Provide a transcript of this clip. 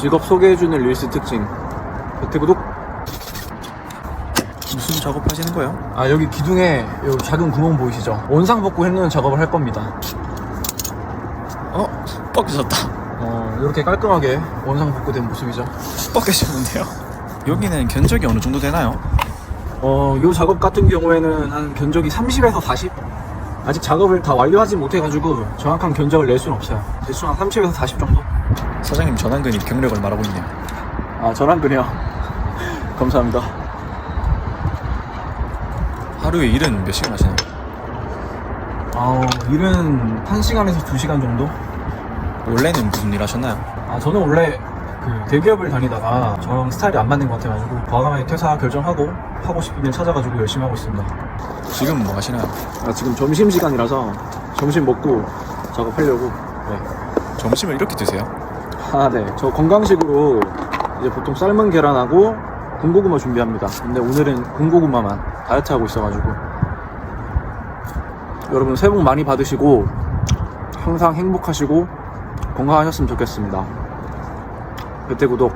직업 소개해주는 릴스 특징. 배트 구독. 무슨 작업하시는 거예요? 아 여기 기둥에 요 작은 구멍 보이시죠? 원상 복구 해놓는 작업을 할 겁니다. 어? 벗겨졌다. 어 이렇게 깔끔하게 원상 복구된 모습이죠. 벗겨졌는데요? 여기는 견적이 어느 정도 되나요? 어요 작업 같은 경우에는 한 견적이 30에서 40. 아직 작업을 다 완료하지 못해가지고 정확한 견적을 낼 수는 없어요. 대충 한 30에서 40 정도. 사장님 전환근이 경력을 말하고 있네요. 아 그래요. 감사합니다. 하루에 일은 몇 시간 하시나요? 아 일은 1시간에서 2시간 정도? 원래는 무슨 일 하셨나요? 아 저는 원래 그 대기업을 다니다가 저랑 스타일이 안 맞는 것 같아가지고 과감하게 퇴사 결정하고 하고 싶은 일 찾아가지고 열심히 하고 있습니다. 지금 뭐 하시나요? 아 지금 점심 시간이라서 점심 먹고 작업하려고. 네. 점심을 이렇게 드세요? 아 네. 저 건강식으로 이제 보통 삶은 계란하고 군고구마 준비합니다. 근데 오늘은 군고구마만 다이어트 하고 있어가지고. 여러분 새해 복 많이 받으시고 항상 행복하시고 건강하셨으면 좋겠습니다. 배태 구독.